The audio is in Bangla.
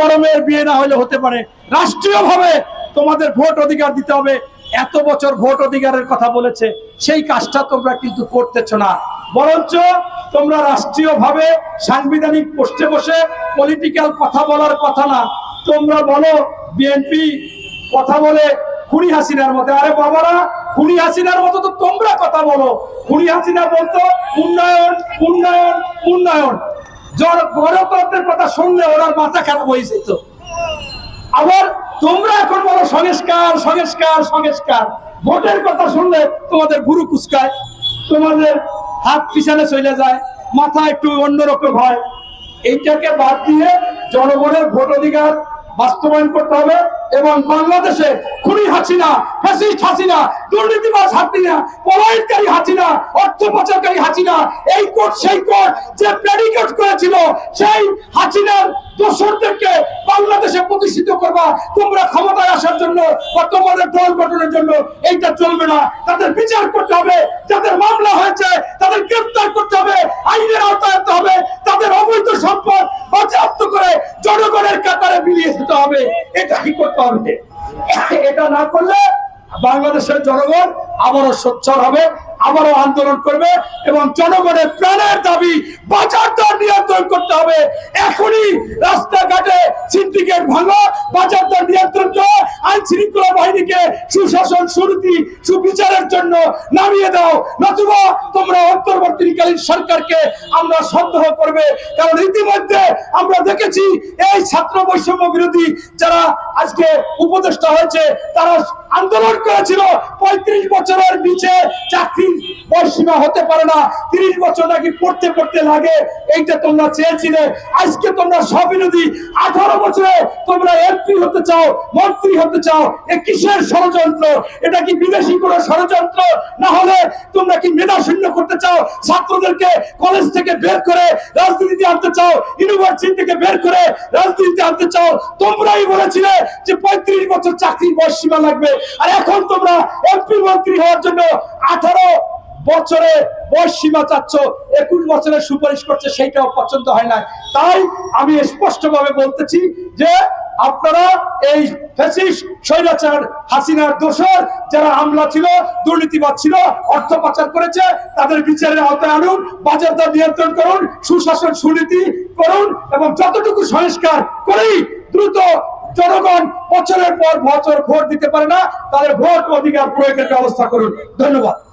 বড় মেয়ের বিয়ে না হলে হতে পারে। রাষ্ট্রীয়ভাবে তোমাদের ভোট অধিকার দিতে হবে। এত বছর ভোট অধিকারের কথা বলেছে। সেই কাজটা তোমরা কিন্তু করতেছ না। বরঞ্চ তোমরা রাষ্ট্রীয়ভাবে সাংবিধানিক পোস্টে বসে পলিটিক্যাল কথা বলার কথা না। তোমরা বলো বিএনপি কথা বলে খুনি হাসিনার মতো। আরে বাবারা, খুনি হাসিনার মতো তো তোমরা কথা বলো। খুনি হাসিনা বলতো, উন্নয়ন উন্নয়ন উন্নয়ন। জন- গণতন্ত্রের কথা শুনলে ওনার মাথা খারাপ হয়ে যেত। আবার তোমরা এখন বলো, সংস্কার সংস্কার সংস্কার। ভোটের কথা শুনলে তোমাদের গুরু কুচকায়, তোমাদের হাত পিছনে চলে যায়, মাথা একটু অন্যরকম হয়। এইটাকে বাদ দিয়ে জনগণের ভোট অধিকার বাস্তবায়ন করতে হবে এবং বাংলাদেশে খুনি হাসিনা, ফ্যাসিস্ট হাসিনা, দুর্নীতিবাজ হাসিনা পলায়নকারী হাসিনা, অর্থ পাচারকারী হাসিনা, এই কোর্ট, সেই কোর্ট যে প্রেডিকেট করেছিল, সেই হাসিনার দোষরদেরকে বাংলাদেশে প্রতিষ্ঠিত করবা। তোমরা ক্ষমতায় আসার জন্য বা তোমাদের দল গঠনের জন্য এইটা চলবে না। তাদের বিচার করতে হবে, যাদের মামলা হয়েছে তাদের গ্রেফতার করতে হবে। আইনের আওতায় আনতে হবে তাদের অবৈধ সম্পদ বাজেয়াপ্ত করে জনগণের কাতারে বিলিয়ে এটা হবে এটাই করতে হবে? এটা না করলে বাংলাদেশের জনগণ আবারও সোচ্চার হবে, আবারও আন্দোলন করবে এবং জনগণের প্রাণের দাবি বাজার দর নিয়ন্ত্রণ করতে হবে। এখনই রাস্তাঘাটে সিন্ডিকেট ভাঙো বাজার দর নিয়ন্ত্রণ করো আইন শৃঙ্খলা সুশাসন, সুনীতি, সুবিচারের জন্য নামিয়ে দাও। নতুবা তোমরা অন্তর্বর্তীকালীন সরকারকে আমরা সন্দেহ করবে। কারণ ইতিমধ্যে আমরা দেখেছি, এই ছাত্র বৈষম্য বিরোধী যারা আজকে উপদেষ্টা হয়েছে, তারা আন্দোলন করেছিল, পঁয়ত্রিশ বছরের নিচে চাকরি বয়সীমা হতে পারে না। তিরিশ বছর নাকি পড়তে পড়তে লাগে, এইটা তোমরা চেয়েছিলে। আজকে তোমরা স্ববিরোধী। আঠারো বছরে তোমরা এমপি হতে চাও, মন্ত্রী হতে চাও, এ কিসের ষড়যন্ত্র? এটা কি বিদেশি কোনো ষড়যন্ত্র? না হলে তোমরা কি মেধা শূন্য করতে চাও? ছাত্রদেরকে কলেজ থেকে বের করে রাজনীতিতে আনতে চাও ইউনিভার্সিটি থেকে বের করে রাজনীতিতে আনতে চাও? তোমরাই বলেছিলে যে পঁয়ত্রিশ বছর চাকরির বয়স সীমা লাগবে। আর এখন তোমরা এমপি মন্ত্রী হওয়ার জন্য আঠারো বছরে বয়স সীমা চাচ্ছ, একুশ বছরের সুপারিশ করছে, সেইটাও পছন্দ হয় না তাই আমি স্পষ্টভাবে বলতেছি যে আপনারা এই স্বৈরাচার, হাসিনার দোষর যারা ছিল, দুর্নীতিবাদ ছিল, অর্থ পাচার করেছে, তাদের বিচারের আওতায় আনুন বাজার দর নিয়ন্ত্রণ করুন, সুশাসন সুনীতি করুন, এবং যতটুকু সংস্কার করেই দ্রুত জনগণ বছরের পর বছর ভোট দিতে পারে না, তাদের ভোট অধিকার প্রয়োগের ব্যবস্থা করুন। ধন্যবাদ।